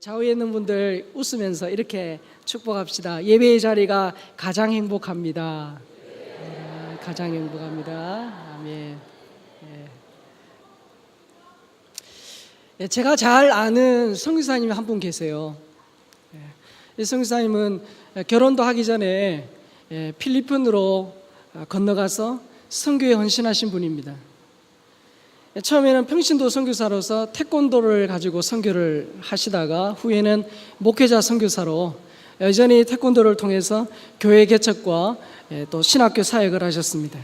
좌우에 있는 분들 웃으면서 이렇게 축복합시다. 예배의 자리가 가장 행복합니다. 네, 가장 행복합니다. 아멘. 예. 예, 제가 잘 아는 성교사님이 한 분 계세요. 예, 이 성교사님은 결혼도 하기 전에 예, 필리핀으로 아, 건너가서 선교에 헌신하신 분입니다. 예, 처음에는 평신도 선교사로서 태권도를 가지고 선교를 하시다가 후에는 목회자 선교사로 여전히 태권도를 통해서 교회 개척과 예, 또 신학교 사역을 하셨습니다.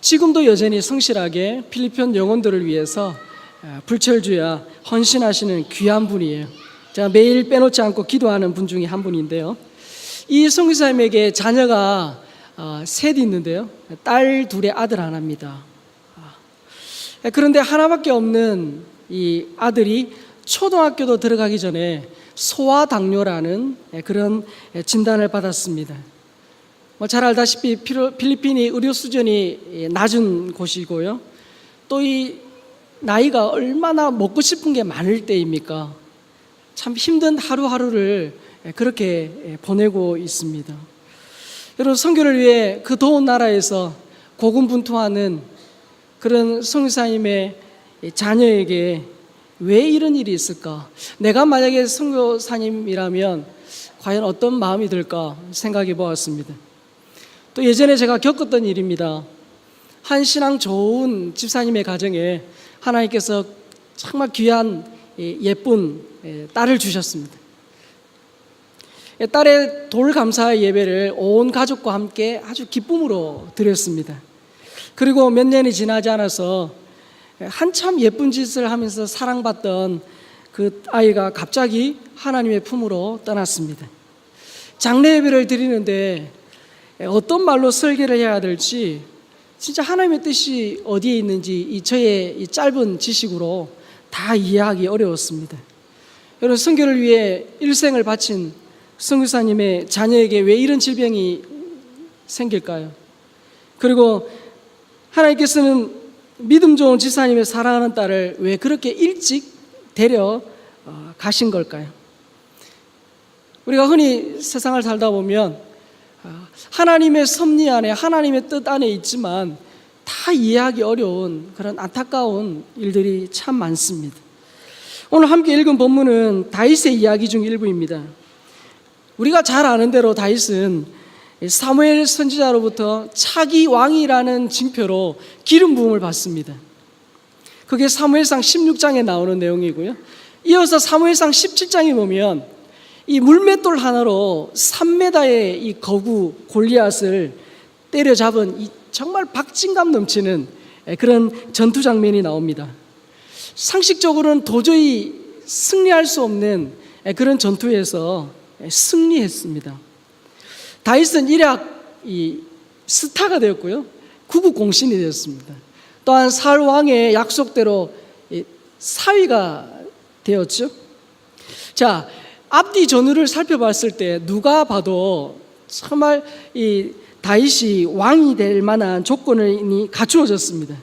지금도 여전히 성실하게 필리핀 영혼들을 위해서 아, 불철주야 헌신하시는 귀한 분이에요. 제가 매일 빼놓지 않고 기도하는 분 중에 한 분인데요. 이 선교사님에게 자녀가 아, 셋 있는데요. 딸 둘에 아들 하나입니다. 그런데 하나밖에 없는 이 아들이 초등학교도 들어가기 전에 소아당뇨라는 그런 진단을 받았습니다. 뭐잘 알다시피 필리핀이 의료 수준이 낮은 곳이고요. 또 이 나이가 얼마나 먹고 싶은 게 많을 때입니까? 참 힘든 하루하루를 그렇게 보내고 있습니다. 여러분 선교를 위해 그 더운 나라에서 고군분투하는 그런 성교사님의 자녀에게 왜 이런 일이 있을까? 내가 만약에 성교사님이라면 과연 어떤 마음이 들까 생각해 보았습니다. 또 예전에 제가 겪었던 일입니다. 한 신앙 좋은 집사님의 가정에 하나님께서 정말 귀한 예쁜 딸을 주셨습니다. 딸의 돌 감사 예배를 온 가족과 함께 아주 기쁨으로 드렸습니다. 그리고 몇 년이 지나지 않아서 한참 예쁜 짓을 하면서 사랑받던 그 아이가 갑자기 하나님의 품으로 떠났습니다. 장례 예배를 드리는데 어떤 말로 설계를 해야 될지 진짜 하나님의 뜻이 어디에 있는지 이 저의 이 짧은 지식으로 다 이해하기 어려웠습니다. 여러분 선교를 위해 일생을 바친 선교사님의 자녀에게 왜 이런 질병이 생길까요? 그리고 하나님께서는 믿음 좋은 지사님의 사랑하는 딸을 왜 그렇게 일찍 데려 어, 가신 걸까요? 우리가 흔히 세상을 살다 보면 아, 하나님의 섭리 안에 하나님의 뜻 안에 있지만 다 이해하기 어려운 그런 안타까운 일들이 참 많습니다. 오늘 함께 읽은 본문은 다윗의 이야기 중 일부입니다. 우리가 잘 아는 대로 다윗은 사무엘 선지자로부터 차기 왕이라는 징표로 기름 부음을 받습니다. 그게 사무엘상 16장에 나오는 내용이고요. 이어서 사무엘상 17장에 보면 이 물맷돌 하나로 3m의 이 거구 골리앗을 때려잡은 이 정말 박진감 넘치는 그런 전투 장면이 나옵니다. 상식적으로는 도저히 승리할 수 없는 그런 전투에서 승리했습니다. 다윗은 일약 이 스타가 되었고요. 구국 공신이 되었습니다. 또한 사울 왕의 약속대로 이 사위가 되었죠. 자, 앞뒤 전후를 살펴봤을 때 누가 봐도 정말 이 다윗이 왕이 될 만한 조건이 갖추어졌습니다.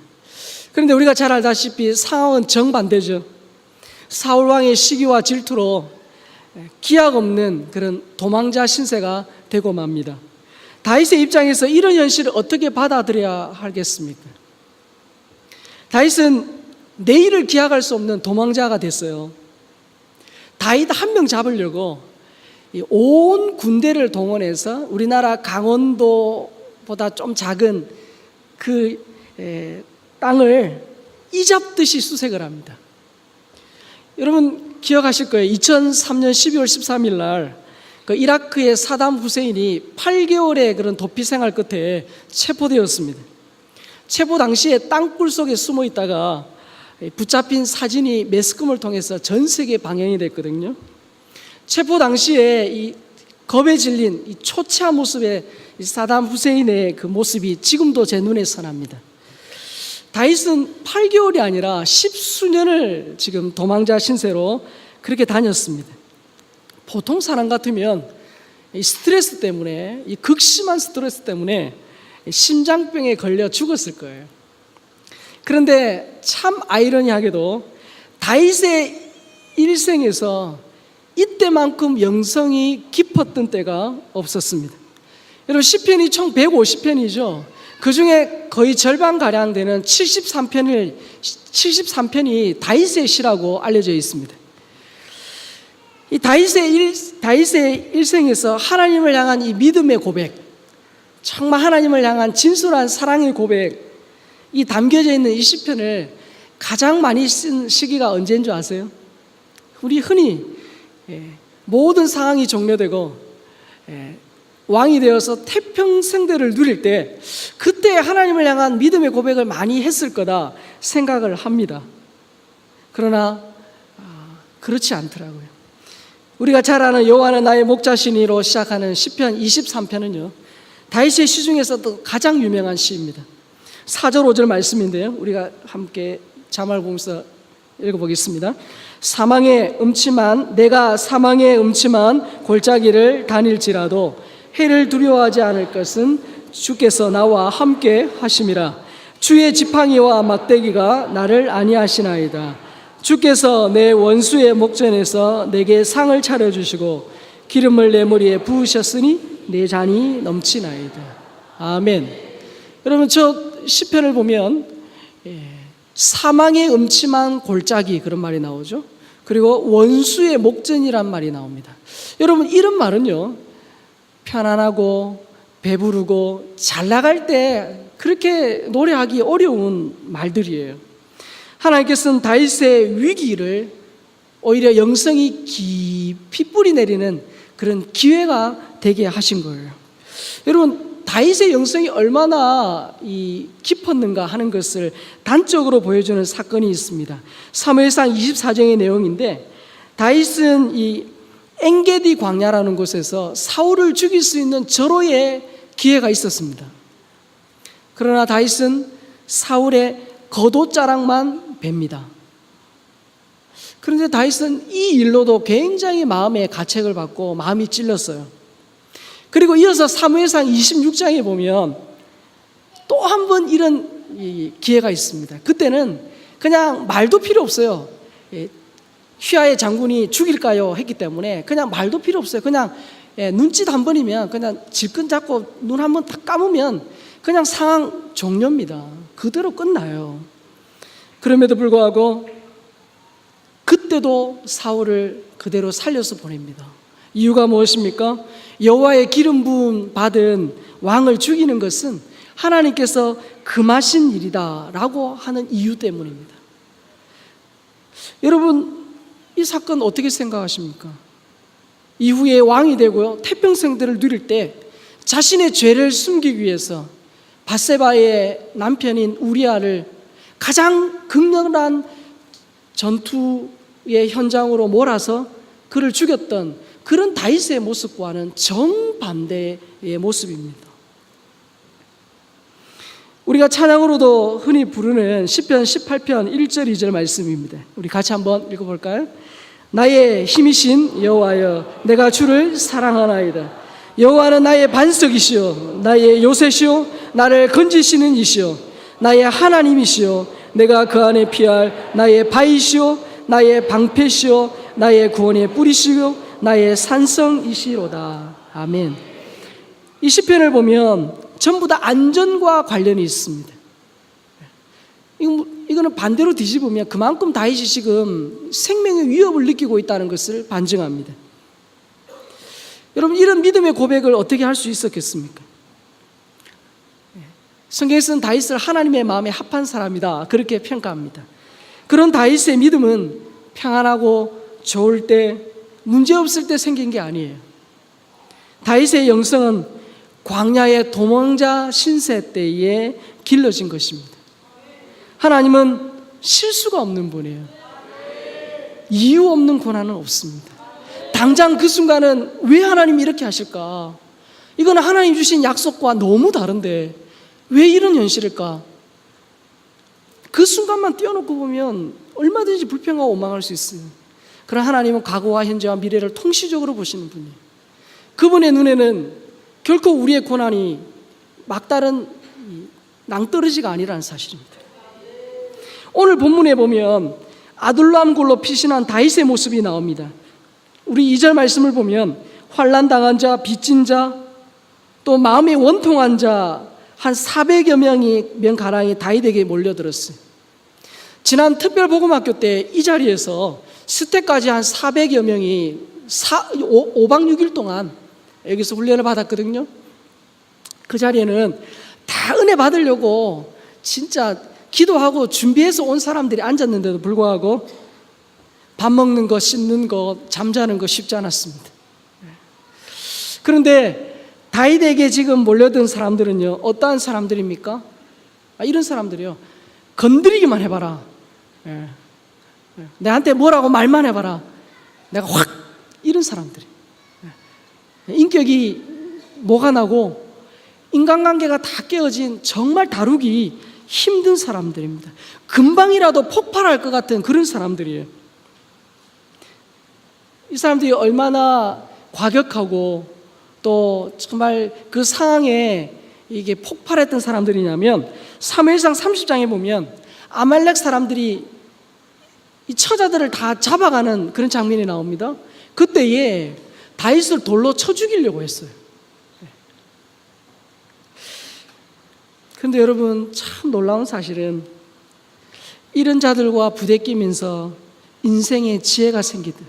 그런데 우리가 잘 알다시피 상황은 정반대죠. 사울 왕의 시기와 질투로 기약 없는 그런 도망자 신세가 되고 맙니다. 다윗의 입장에서 이런 현실을 어떻게 받아들여야 하겠습니까? 다윗은 내일을 기약할 수 없는 도망자가 됐어요. 다윗 한 명 잡으려고 온 군대를 동원해서 우리나라 강원도보다 좀 작은 그 땅을 이잡듯이 수색을 합니다. 여러분 기억하실 거예요. 2003년 12월 13일 날 그 이라크의 사담 후세인이 8개월의 그런 도피 생활 끝에 체포되었습니다. 체포 당시에 땅굴 속에 숨어 있다가 붙잡힌 사진이 매스컴을 통해서 전 세계에 방영이 됐거든요. 체포 당시에 이 겁에 질린 이 초췌한 모습의 사담 후세인의 그 모습이 지금도 제 눈에 선합니다. 다윗은 8개월이 아니라 십수년을 지금 도망자 신세로 그렇게 다녔습니다. 보통 사람 같으면 이 스트레스 때문에 이 극심한 스트레스 때문에 심장병에 걸려 죽었을 거예요. 그런데 참 아이러니하게도 다윗의 일생에서 이때만큼 영성이 깊었던 때가 없었습니다. 여러분 시편이 총 150편이죠. 그 중에 거의 절반 가량 되는 73편을 73편이 다윗의 시라고 알려져 있습니다. 이 다윗의 일, 다윗의 일생에서 하나님을 향한 이 믿음의 고백, 정말 하나님을 향한 진솔한 사랑의 고백, 이 담겨져 있는 이 시편을 가장 많이 쓴 시기가 언제인 줄 아세요? 우리 흔히 예, 모든 상황이 종료되고 예, 왕이 되어서 태평생대를 누릴 때 그때 하나님을 향한 믿음의 고백을 많이 했을 거다 생각을 합니다. 그러나 아, 그렇지 않더라고요. 우리가 잘 아는 여호와는 나의 목자시니로 시작하는 시편 23편은요. 다윗의 시 중에서도 가장 유명한 시입니다. 4절 5절 말씀인데요. 우리가 함께 자말 보면서 읽어보겠습니다. 사망의 음침한 내가 사망의 음침한 골짜기를 다닐지라도 해를 두려워하지 않을 것은 주께서 나와 함께 하심이라 주의 지팡이와 막대기가 나를 아니하시나이다 주께서 내 원수의 목전에서 내게 상을 차려 주시고 기름을 내 머리에 부으셨으니 내 잔이 넘치나이다 아멘 여러분 저 시편을 보면 예, 사망의 음침한 골짜기 그런 말이 나오죠. 그리고 원수의 목전이란 말이 나옵니다. 여러분 이런 말은요. 편안하고 배부르고 잘 나갈 때 그렇게 노래하기 어려운 말들이에요. 하나님께서는 다윗의 위기를 오히려 영성이 깊이 뿌리 내리는 그런 기회가 되게 하신 거예요. 여러분 다윗의 영성이 얼마나 이 깊었는가 하는 것을 단적으로 보여주는 사건이 있습니다. 사무엘상 24장의 내용인데 다윗은 이 엥게디 광야라는 곳에서 사울을 죽일 수 있는 절호의 기회가 있었습니다. 그러나 다윗은 사울의 겉옷자락만 뵙니다. 그런데 다윗은 이 일로도 굉장히 마음에 가책을 받고 마음이 찔렸어요. 그리고 이어서 사무엘상 26장에 보면 또 한 번 이런 기회가 있습니다. 그때는 그냥 말도 필요 없어요. 예, 휘하의 장군이 죽일까요? 했기 때문에 그냥 말도 필요 없어요. 그냥 예, 눈짓 한 번이면 그냥 질끈 잡고 눈 한 번 딱 감으면 그냥 상황 종료입니다. 그대로 끝나요. 그럼에도 불구하고 그때도 사울을 그대로 살려서 보냅니다. 이유가 무엇입니까? 여호와의 기름 부음 받은 왕을 죽이는 것은 하나님께서 금하신 일이다라고 하는 이유 때문입니다. 여러분 이 사건 어떻게 생각하십니까? 이후에 왕이 되고요 태평생들을 누릴 때 자신의 죄를 숨기기 위해서 바세바의 남편인 우리아를 가장 극렬한 전투의 현장으로 몰아서 그를 죽였던 그런 다윗의 모습과는 정반대의 모습입니다. 우리가 찬양으로도 흔히 부르는 시편 18편 1절 2절 말씀입니다. 우리 같이 한번 읽어 볼까요? 나의 힘이신 여호와여 내가 주를 사랑하나이다. 여호와는 나의 반석이시요 나의 요새시요 나를 건지시는 이시요 나의 하나님이시요 내가 그 안에 피할 나의 바위시요 나의 방패시요 나의 구원의 뿌리시요 나의 산성이시로다. 아멘. 이 시편을 보면 전부 다 안전과 관련이 있습니다. 이거는 반대로 뒤집으면 그만큼 다윗이 지금 생명의 위협을 느끼고 있다는 것을 반증합니다. 여러분 이런 믿음의 고백을 어떻게 할 수 있었겠습니까? 성경에서는 다윗을 하나님의 마음에 합한 사람이다 그렇게 평가합니다. 그런 다윗의 믿음은 평안하고 좋을 때 문제 없을 때 생긴 게 아니에요. 다윗의 영성은 광야의 도망자 신세 때에 길러진 것입니다. 하나님은 실수가 없는 분이에요. 이유 없는 고난은 없습니다. 당장 그 순간은 왜 하나님이 이렇게 하실까? 이거는 하나님 주신 약속과 너무 다른데 왜 이런 현실일까? 그 순간만 띄워놓고 보면 얼마든지 불평하고 원망할 수 있어요. 그러나 하나님은 과거와 현재와 미래를 통시적으로 보시는 분이에요. 그분의 눈에는 결코 우리의 고난이 막다른 낭떠러지가 아니라는 사실입니다. 오늘 본문에 보면 아둘람 골로 피신한 다윗의 모습이 나옵니다. 우리 2절 말씀을 보면 환란 당한 자, 빚진 자, 또 마음이 원통한 자 한 400여 명이 명 가량이 다윗에게 몰려들었어요. 지난 특별 복음학교 때 이 자리에서 스태까지 한 400여 명이 4, 5, 박 6일 동안 여기서 훈련을 받았거든요. 그 자리에는 다 은혜 받으려고 진짜 기도하고 준비해서 온 사람들이 앉았는데도 불구하고 밥 먹는 거, 씻는 거, 잠자는 거 쉽지 않았습니다. 그런데 다윗에게 지금 몰려든 사람들은요, 어떠한 사람들입니까? 아, 이런 사람들이요, 건드리기만 해봐라. 예. 예. 내한테 뭐라고 말만 해봐라. 내가 확 이런 사람들이. 예. 인격이 뭐가 나고 인간관계가 다 깨어진 정말 다루기 힘든 사람들입니다. 금방이라도 폭발할 것 같은 그런 사람들이에요. 이 사람들이 얼마나 과격하고 또 정말 그 상황에 이게 폭발했던 사람들이냐면 3일상 30장에 보면 아말렉 사람들이 이 처자들을 다 잡아가는 그런 장면이 나옵니다. 그때에 다윗을 돌로 쳐 죽이려고 했어요. 그런데 여러분 참 놀라운 사실은 이런 자들과 부대끼면서 인생의 지혜가 생기듯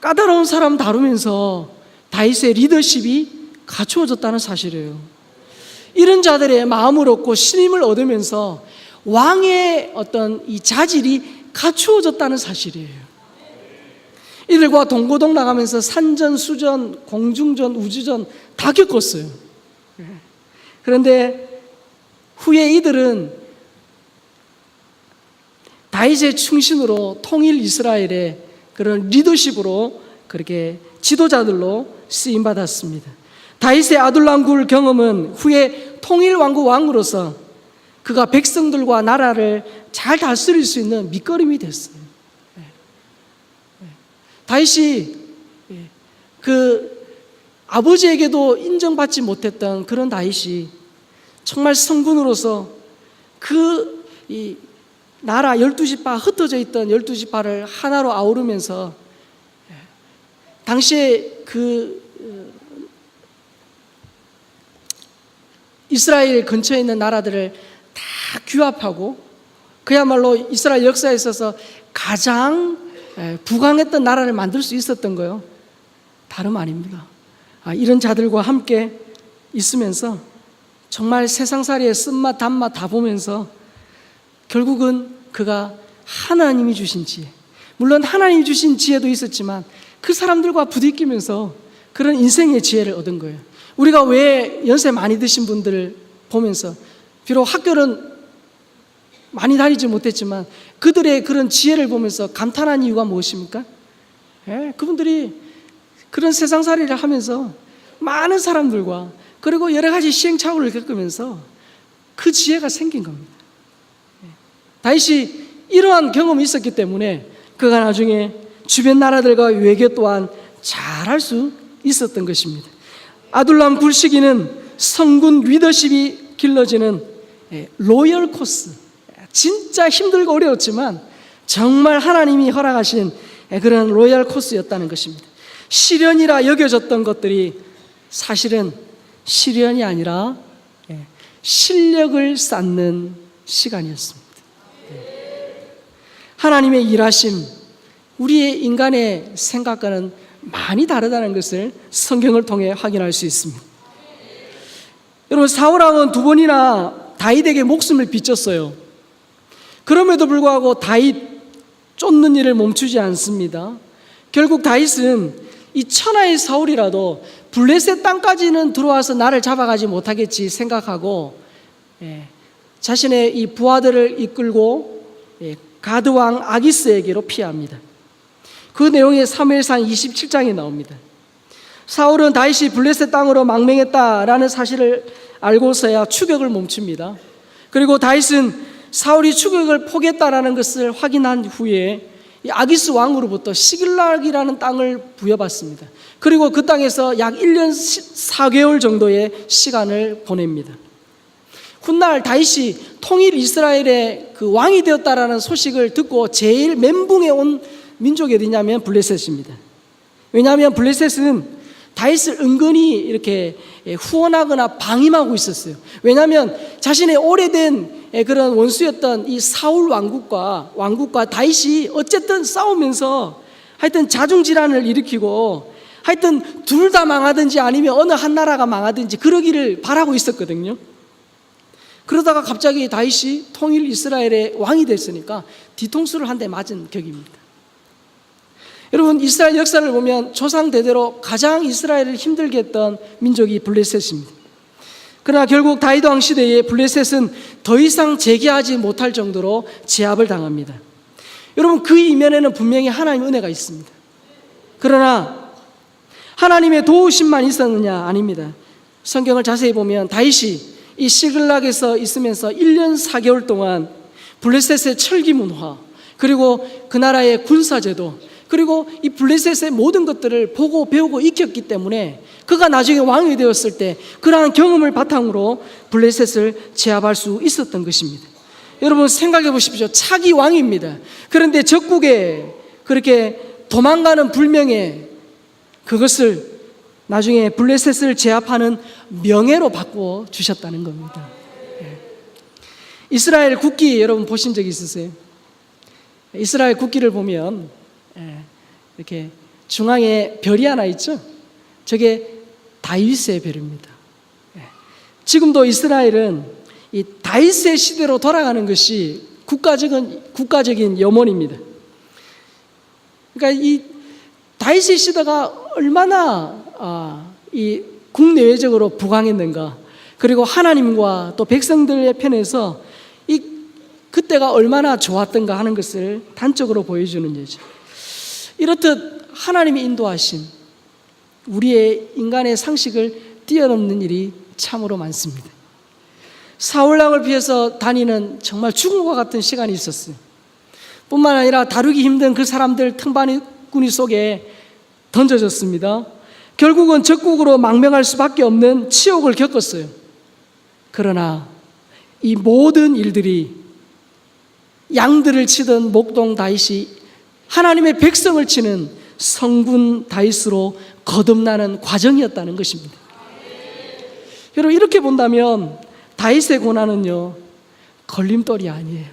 까다로운 사람 다루면서 다윗의 리더십이 갖추어졌다는 사실이에요. 이런 자들의 마음을 얻고 신임을 얻으면서 왕의 어떤 이 자질이 갖추어졌다는 사실이에요. 이들과 동고동 나가면서 산전, 수전, 공중전, 우주전 다 겪었어요. 그런데 후에 이들은 다윗의 충신으로 통일 이스라엘의 그런 리더십으로 그렇게 지도자들로 쓰임 받았습니다. 다윗의 아둘람굴 경험은 후에 통일 왕국 왕으로서 그가 백성들과 나라를 잘 다스릴 수 있는 밑거름이 됐어요. 예. 예. 다윗이 예, 그 아버지에게도 인정받지 못했던 그런 다윗이 정말 성군으로서 그이 나라 열두 지파 흩어져 있던 열두 지파를 하나로 아우르면서 당시에 그 어, 이스라엘 근처에 있는 나라들을 다 규합하고 그야말로 이스라엘 역사에 있어서 가장 부강했던 나라를 만들 수 있었던 거요. 다름 아닙니다. 아, 이런 자들과 함께 있으면서 정말 세상살이의 쓴맛 단맛 다 보면서 결국은 그가 하나님이 주신 지혜 물론 하나님이 주신 지혜도 있었지만 그 사람들과 부딪히면서 그런 인생의 지혜를 얻은 거예요. 우리가 왜 연세 많이 드신 분들을 보면서 비록 학교는 많이 다니지 못했지만 그들의 그런 지혜를 보면서 감탄한 이유가 무엇입니까? 예, 그분들이 그런 세상살이를 하면서 많은 사람들과 그리고 여러 가지 시행착오를 겪으면서 그 지혜가 생긴 겁니다. 예. 다윗이 이러한 경험이 있었기 때문에 그가 나중에 주변 나라들과 외교 또한 잘할 수 있었던 것입니다. 아둘람 굴시기는 성군 리더십이 길러지는 예, 로열 코스. 진짜 힘들고 어려웠지만 정말 하나님이 허락하신 예, 그런 로열 코스였다는 것입니다. 시련이라 여겨졌던 것들이 사실은 시련이 아니라 예, 실력을 쌓는 시간이었습니다. 하나님의 일하심, 우리의 인간의 생각과는 많이 다르다는 것을 성경을 통해 확인할 수 있습니다. 여러분 사울왕은 두 번이나 다윗에게 목숨을 비쳤어요. 그럼에도 불구하고 다윗 쫓는 일을 멈추지 않습니다. 결국 다윗은 이 천하의 사울이라도 블레셋 땅까지는 들어와서 나를 잡아가지 못하겠지 생각하고 예, 자신의 이 부하들을 이끌고 예, 가드 왕 아기스에게로 피합니다. 그 내용이 3일상 27장에 나옵니다. 사울은 다윗이 블레셋 땅으로 망명했다라는 사실을 알고서야 추격을 멈춥니다. 그리고 다윗은 사울이 추격을 포기했다라는 것을 확인한 후에 아기스 왕으로부터 시글락이라는 땅을 부여받습니다. 그리고 그 땅에서 약 1년 4개월 정도의 시간을 보냅니다. 훗날 다윗이 통일 이스라엘의 그 왕이 되었다라는 소식을 듣고 제일 멘붕에 온 민족이 어디냐면 블레셋입니다. 왜냐하면 블레셋은 다윗을 은근히 이렇게 예, 후원하거나 방임하고 있었어요. 왜냐하면 자신의 오래된 예, 그런 원수였던 이 사울 왕국과 왕국과 다윗이 어쨌든 싸우면서 하여튼 자중 질환을 일으키고 하여튼 둘 다 망하든지 아니면 어느 한 나라가 망하든지 그러기를 바라고 있었거든요. 그러다가 갑자기 다윗이 통일 이스라엘의 왕이 됐으니까 뒤통수를 한 대 맞은 격입니다. 여러분 이스라엘 역사를 보면 조상 대대로 가장 이스라엘을 힘들게 했던 민족이 블레셋입니다. 그러나 결국 다윗 왕 시대에 블레셋은 더 이상 재기하지 못할 정도로 제압을 당합니다. 여러분 그 이면에는 분명히 하나님 은혜가 있습니다. 그러나 하나님의 도우심만 있었느냐 아닙니다. 성경을 자세히 보면 다윗이 이 시글락에서 있으면서 1년 4개월 동안 블레셋의 철기 문화 그리고 그 나라의 군사제도 그리고 이 블레셋의 모든 것들을 보고 배우고 익혔기 때문에 그가 나중에 왕이 되었을 때 그러한 경험을 바탕으로 블레셋을 제압할 수 있었던 것입니다. 여러분 생각해 보십시오. 차기 왕입니다. 그런데 적국에 그렇게 도망가는 불명예 그것을 나중에 블레셋을 제압하는 명예로 바꾸어 주셨다는 겁니다. 예. 이스라엘 국기 여러분 보신 적 있으세요? 이스라엘 국기를 보면 예, 이렇게 중앙에 별이 하나 있죠? 저게 다윗의 별입니다. 예. 지금도 이스라엘은 이 다윗의 시대로 돌아가는 것이 국가적인 국가적인 염원입니다. 그러니까 이 다윗의 시대가 얼마나 아, 이 국내외적으로 부강했는가, 그리고 하나님과 또 백성들의 편에서 이 그때가 얼마나 좋았던가 하는 것을 단적으로 보여주는 예죠. 이렇듯 하나님의 인도하심, 우리의 인간의 상식을 뛰어넘는 일이 참으로 많습니다. 사울랑을 피해서 다니는 정말 죽음과 같은 시간이 있었어요. 뿐만 아니라 다루기 힘든 그 사람들 틈바구니 속에 던져졌습니다. 결국은 적국으로 망명할 수밖에 없는 치욕을 겪었어요. 그러나 이 모든 일들이 양들을 치던 목동 다윗이 하나님의 백성을 치는 성군 다윗으로 거듭나는 과정이었다는 것입니다. 여러분 이렇게 본다면 다윗의 고난은요 걸림돌이 아니에요.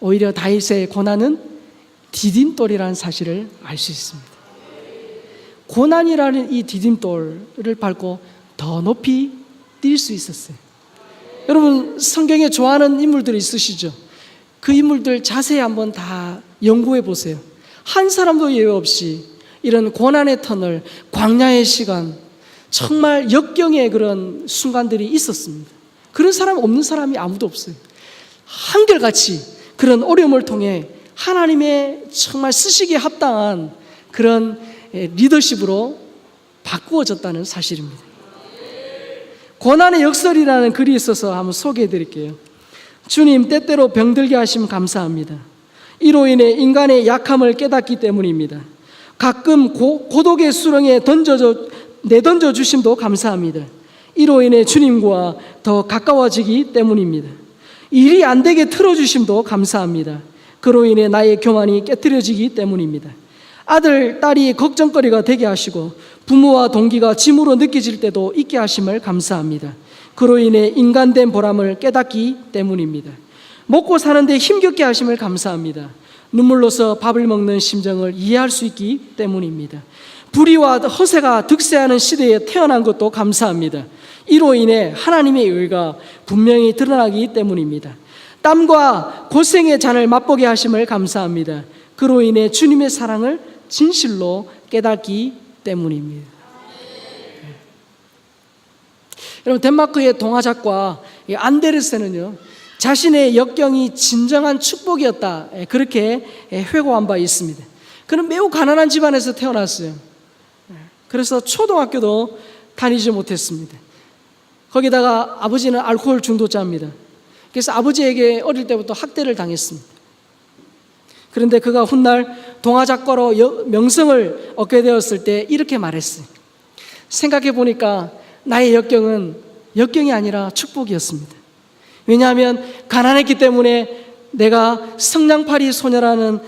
오히려 다윗의 고난은 디딤돌이라는 사실을 알 수 있습니다. 고난이라는 이 디딤돌을 밟고 더 높이 뛸 수 있었어요. 여러분 성경에 좋아하는 인물들이 있으시죠? 그 인물들 자세히 한번 다 연구해 보세요. 한 사람도 예외 없이 이런 고난의 터널, 광야의 시간, 정말 역경의 그런 순간들이 있었습니다. 그런 사람 없는 사람이 아무도 없어요. 한결같이 그런 어려움을 통해 하나님의 정말 쓰시기에 합당한 그런 리더십으로 바꾸어졌다는 사실입니다. 고난의 역설이라는 글이 있어서 한번 소개해 드릴게요. 주님 때때로 병들게 하시면 감사합니다. 이로 인해 인간의 약함을 깨닫기 때문입니다. 가끔 고, 고독의 수렁에 던져져 내던져 주심도 감사합니다. 이로 인해 주님과 더 가까워지기 때문입니다. 일이 안 되게 틀어 주심도 감사합니다. 그로 인해 나의 교만이 깨뜨려지기 때문입니다. 아들, 딸이 걱정거리가 되게 하시고 부모와 동기가 짐으로 느껴질 때도 있게 하심을 감사합니다. 그로 인해 인간된 보람을 깨닫기 때문입니다. 먹고 사는데 힘겹게 하심을 감사합니다. 눈물로서 밥을 먹는 심정을 이해할 수 있기 때문입니다. 불의와 허세가 득세하는 시대에 태어난 것도 감사합니다. 이로 인해 하나님의 의가 분명히 드러나기 때문입니다. 땀과 고생의 잔을 맛보게 하심을 감사합니다. 그로 인해 주님의 사랑을 진실로 깨닫기 때문입니다. 여러분 덴마크의 동화작가 안데르센은요 자신의 역경이 진정한 축복이었다 예, 그렇게 회고한 바 있습니다. 그는 매우 가난한 집안에서 태어났어요. 예, 그래서 초등학교도 다니지 못했습니다. 거기다가 아버지는 알코올 중독자입니다. 그래서 아버지에게 어릴 때부터 학대를 당했습니다. 그런데 그가 훗날 동화작가로 명성을 얻게 되었을 때 이렇게 말했어요. 생각해 보니까 나의 역경은 역경이 아니라 축복이었습니다. 왜냐하면 가난했기 때문에 내가 성냥팔이 소녀라는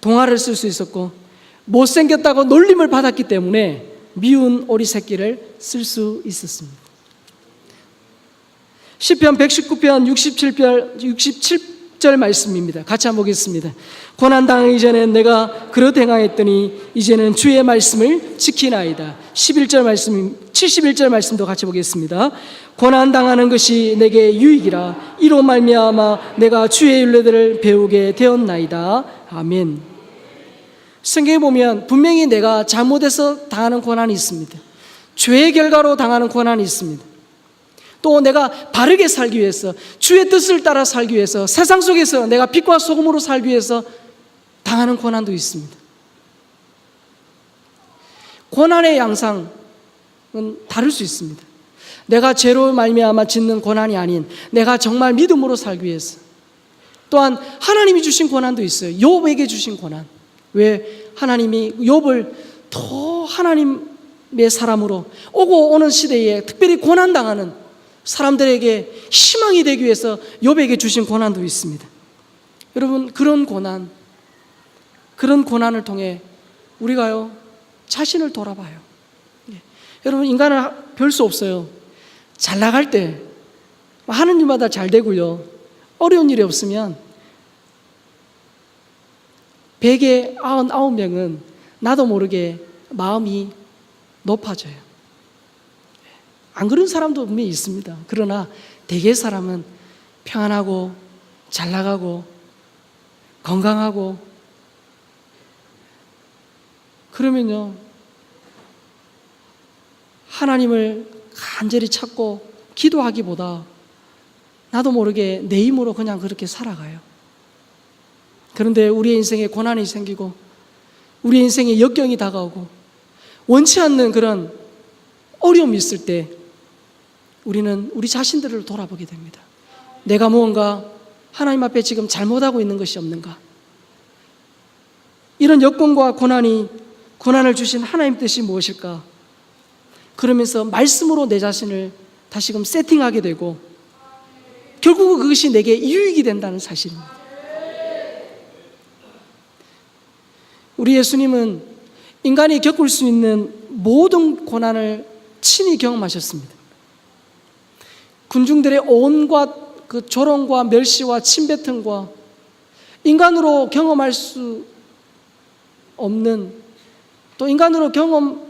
동화를 쓸 수 있었고 못생겼다고 놀림을 받았기 때문에 미운 오리 새끼를 쓸 수 있었습니다. 시편 119편 67편 67절 말씀입니다. 같이 한번 보겠습니다. 고난 당하기 전에 내가 그릇 행하였더니 이제는 주의 말씀을 지키나이다. 11절 말씀 71절 말씀도 같이 보겠습니다. 고난 당하는 것이 내게 유익이라 이로 말미암아 내가 주의 윤례들을 배우게 되었나이다. 아멘. 성경에 보면 분명히 내가 잘못해서 당하는 고난이 있습니다. 죄의 결과로 당하는 고난이 있습니다. 또 내가 바르게 살기 위해서 주의 뜻을 따라 살기 위해서 세상 속에서 내가 빛과 소금으로 살기 위해서 당하는 고난도 있습니다. 고난의 양상은 다를 수 있습니다. 내가 죄로 말미암아 짓는 고난이 아닌 내가 정말 믿음으로 살기 위해서 또한 하나님이 주신 고난도 있어요. 욥에게 주신 고난. 왜 하나님이 욥을 더 하나님의 사람으로 오고 오는 시대에 특별히 고난 당하는 사람들에게 희망이 되기 위해서 욥에게 주신 고난도 있습니다. 여러분 그런 고난 그런 고난을 통해 우리가요 자신을 돌아봐요. 예. 여러분 인간은 별 수 없어요. 잘 나갈 때 하는 일마다 잘 되고요. 어려운 일이 없으면 100에 99명은 나도 모르게 마음이 높아져요. 안 그런 사람도 분명히 있습니다. 그러나 대개 사람은 평안하고 잘 나가고 건강하고 그러면요 하나님을 간절히 찾고 기도하기보다 나도 모르게 내 힘으로 그냥 그렇게 살아가요. 그런데 우리의 인생에 고난이 생기고 우리의 인생에 역경이 다가오고 원치 않는 그런 어려움이 있을 때 우리는 우리 자신들을 돌아보게 됩니다. 내가 무언가 하나님 앞에 지금 잘못하고 있는 것이 없는가? 이런 여건과 고난이 고난을 주신 하나님 뜻이 무엇일까? 그러면서 말씀으로 내 자신을 다시금 세팅하게 되고 결국 그것이 내게 유익이 된다는 사실입니다. 우리 예수님은 인간이 겪을 수 있는 모든 고난을 친히 경험하셨습니다. 군중들의 온갖 그 조롱과 멸시와 침뱉음과 인간으로 경험할 수 없는 또 인간으로 경험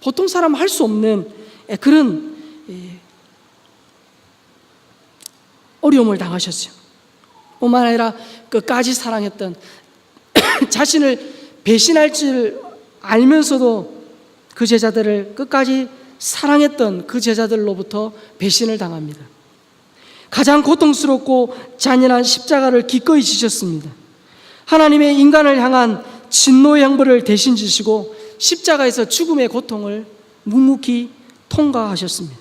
보통 사람 할 수 없는 그런 예, 어려움을 당하셨어요. 뿐만 아니라 끝까지 사랑했던 자신을 배신할 줄 알면서도 그 제자들을 끝까지 사랑했던 그 제자들로부터 배신을 당합니다. 가장 고통스럽고 잔인한 십자가를 기꺼이 지셨습니다. 하나님의 인간을 향한 진노의 형벌을 대신 지시고 십자가에서 죽음의 고통을 묵묵히 통과하셨습니다.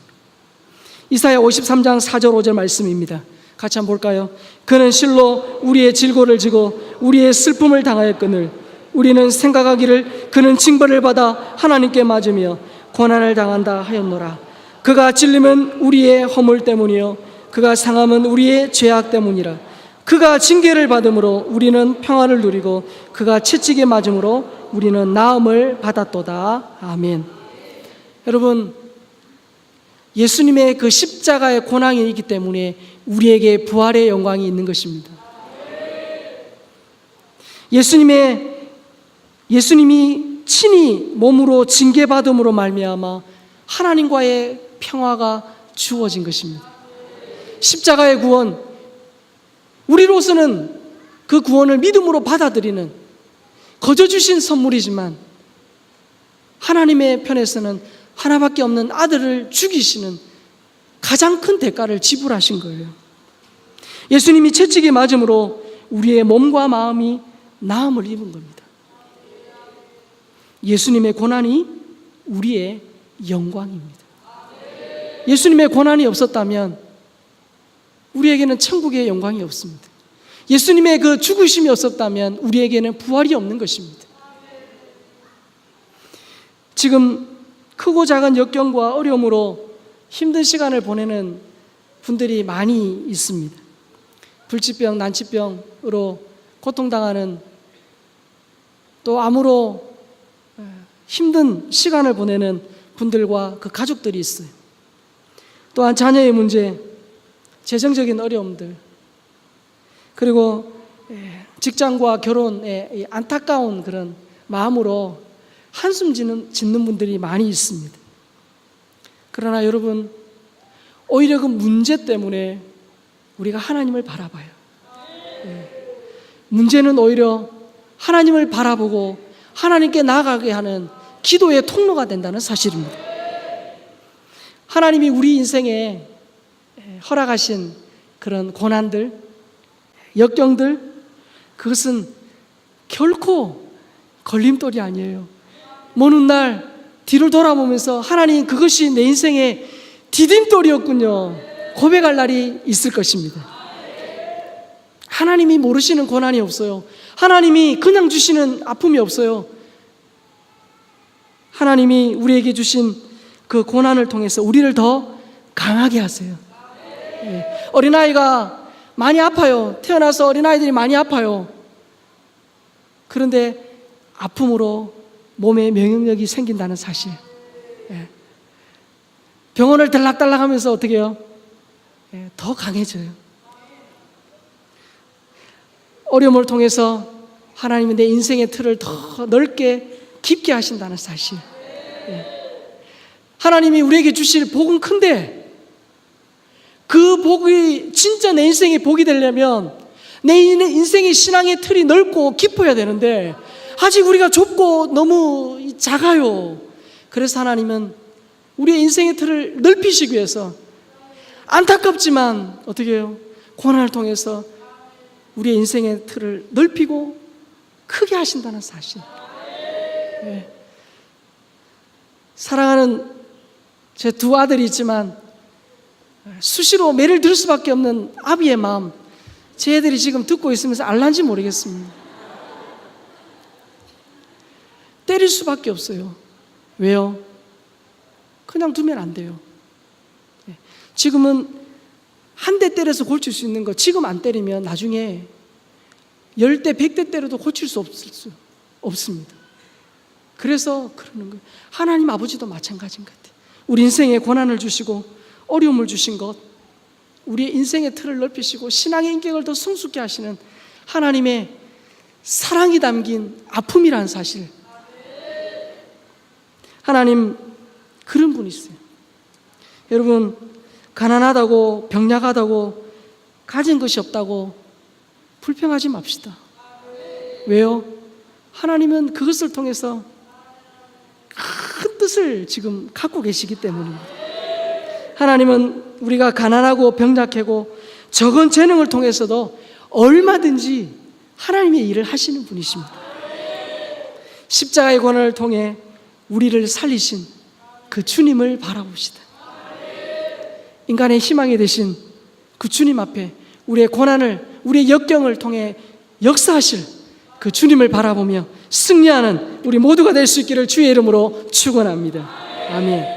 이사야 53장 4절 5절 말씀입니다. 같이 한번 볼까요? 그는 실로 우리의 질고를 지고 우리의 슬픔을 당하였거늘 우리는 생각하기를 그는 징벌을 받아 하나님께 맞으며 고난을 당한다 하였노라. 그가 찔림은 우리의 허물 때문이요 그가 상함은 우리의 죄악 때문이라. 그가 징계를 받음으로 우리는 평화를 누리고 그가 채찍에 맞음으로 우리는 나음을 받았도다. 아멘. 여러분 예수님의 그 십자가의 고난이 있기 때문에 우리에게 부활의 영광이 있는 것입니다. 예수님의 예수님이 친히 몸으로 징계받음으로 말미암아 하나님과의 평화가 주어진 것입니다. 십자가의 구원 우리로서는 그 구원을 믿음으로 받아들이는 거저 주신 선물이지만 하나님의 편에서는 하나밖에 없는 아들을 죽이시는 가장 큰 대가를 지불하신 거예요. 예수님이 채찍에 맞음으로 우리의 몸과 마음이 나음을 입은 겁니다. 예수님의 고난이 우리의 영광입니다. 예수님의 고난이 없었다면 우리에게는 천국의 영광이 없습니다. 예수님의 그 죽으심이 없었다면 우리에게는 부활이 없는 것입니다. 지금 크고 작은 역경과 어려움으로 힘든 시간을 보내는 분들이 많이 있습니다. 불치병, 난치병으로 고통당하는 또 암으로 어, 힘든 시간을 보내는 분들과 그 가족들이 있어요. 또한 자녀의 문제, 재정적인 어려움들, 그리고 예, 직장과 결혼에 이 안타까운 그런 마음으로 한숨 짓는, 짓는 분들이 많이 있습니다. 그러나 여러분, 오히려 그 문제 때문에 우리가 하나님을 바라봐요. 예. 문제는 오히려 하나님을 바라보고 하나님께 나아가게 하는 기도의 통로가 된다는 사실입니다. 하나님이 우리 인생에 허락하신 그런 고난들, 역경들, 그것은 결코 걸림돌이 아니에요. 먼 훗날 뒤를 돌아보면서 하나님 그것이 내 인생의 디딤돌이었군요. 고백할 날이 있을 것입니다. 하나님이 모르시는 고난이 없어요. 하나님이 그냥 주시는 아픔이 없어요. 하나님이 우리에게 주신 그 고난을 통해서 우리를 더 강하게 하세요. 예. 어린아이가 많이 아파요. 태어나서 어린아이들이 많이 아파요. 그런데 아픔으로 몸에 면역력이 생긴다는 사실. 예. 병원을 들락달락 하면서 어떻게 해요? 예, 더 강해져요. 어려움을 통해서 하나님이 내 인생의 틀을 더 넓게 깊게 하신다는 사실. 예. 하나님이 우리에게 주실 복은 큰데 그 복이 진짜 내 인생의 복이 되려면 내 인생의 신앙의 틀이 넓고 깊어야 되는데 아직 우리가 좁고 너무 작아요. 그래서 하나님은 우리의 인생의 틀을 넓히시기 위해서 안타깝지만 어떻게 해요? 고난을 통해서 우리의 인생의 틀을 넓히고 크게 하신다는 사실. 예. 사랑하는 제 두 아들이 있지만 수시로 매를 들 수밖에 없는 아비의 마음. 제 애들이 지금 듣고 있으면서 알란지 모르겠습니다. 때릴 수밖에 없어요. 왜요? 그냥 두면 안 돼요. 예. 지금은 한 대 때려서 고칠 수 있는 거 지금 안 때리면 나중에 열 대, 백 대 때려도 고칠 수 없을 수 없습니다. 그래서 그러는 거예요. 하나님 아버지도 마찬가지인 것 같아요. 우리 인생에 고난을 주시고 어려움을 주신 것, 우리의 인생의 틀을 넓히시고 신앙의 인격을 더 성숙케 하시는 하나님의 사랑이 담긴 아픔이라는 사실. 하나님 그런 분이세요. 여러분 가난하다고 병약하다고 가진 것이 없다고 불평하지 맙시다. 왜요? 하나님은 그것을 통해서 큰 뜻을 지금 갖고 계시기 때문입니다. 하나님은 우리가 가난하고 병약하고 적은 재능을 통해서도 얼마든지 하나님의 일을 하시는 분이십니다. 십자가의 권을 통해 우리를 살리신 그 주님을 바라봅시다. 인간의 희망이 되신 그 주님 앞에 우리의 고난을, 우리의 역경을 통해 역사하실 그 주님을 바라보며 승리하는 우리 모두가 될 수 있기를 주의 이름으로 축원합니다. 아멘.